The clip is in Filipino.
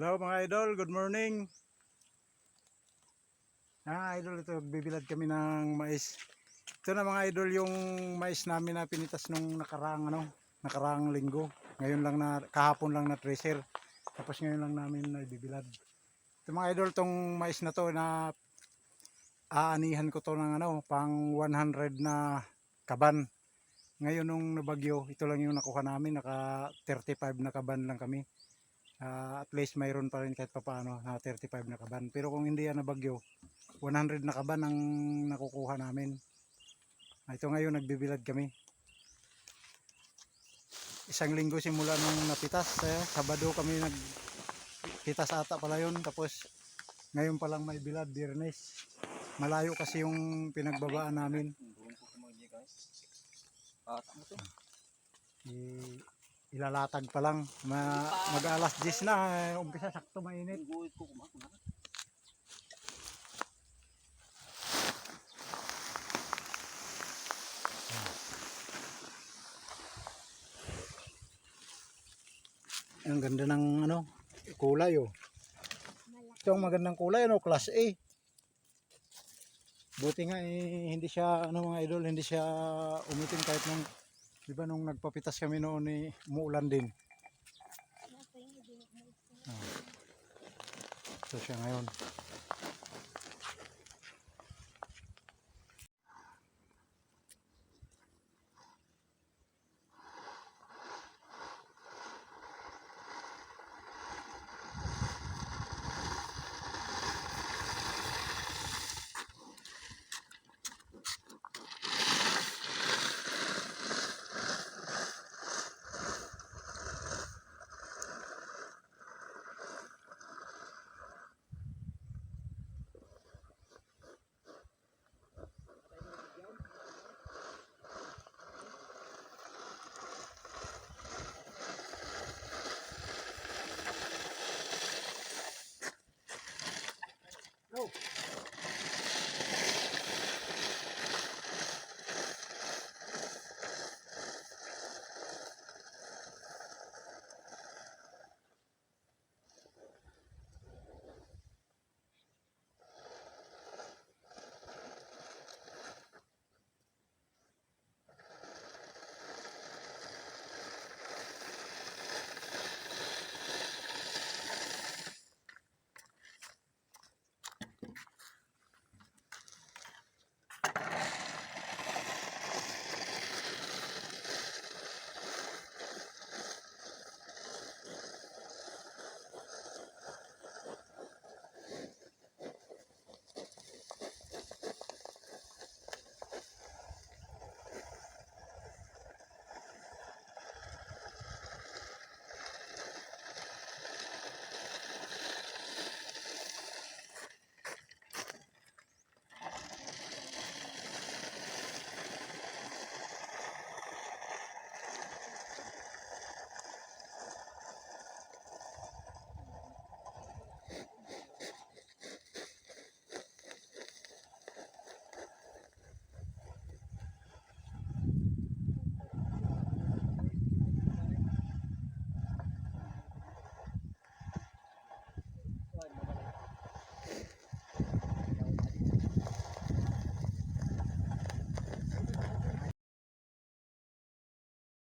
Hello mga idol, good morning. Ah, idol, ito bibilad kami ng mais. Ito na mga idol yung mais namin na pinitas nung nakaraang ano, nakaraang linggo. Ngayon lang na kahapon lang na tracer. Tapos ngayon lang namin na bibilad. Ito mga idol tong mais na to na aanihan ko to ng ano, pang 100 na kaban. Ngayon nung nabagyo, ito lang yung nakuha namin, naka 35 na kaban lang kami. Ah, at least mayroon pa rin kahit papaano na 35 na kaban. Pero kung hindi yan nabagyo, 100 na kaban ang nakukuha namin. Ah, ito ngayon nagbibilad kami. Isang linggo simula nung napitas. Eh, Sabado kami nagpitas ata pala yun. Tapos ngayon pa lang may bilad, Biyernes. Malayo kasi yung pinagbabaan namin. Mo to. I- ilalatag pa lang. Ma, mag alas 10 na. Umpisa sakto mainit. Ang ganda ng ano, kulay oh. Ito ang magandang kulay ano, class A. Buti nga eh, hindi siya ano mga idol, hindi siya umitim kahit nung di ba nung nagpapitas kami noon eh, umuulan din. Ah. Ito siya ngayon.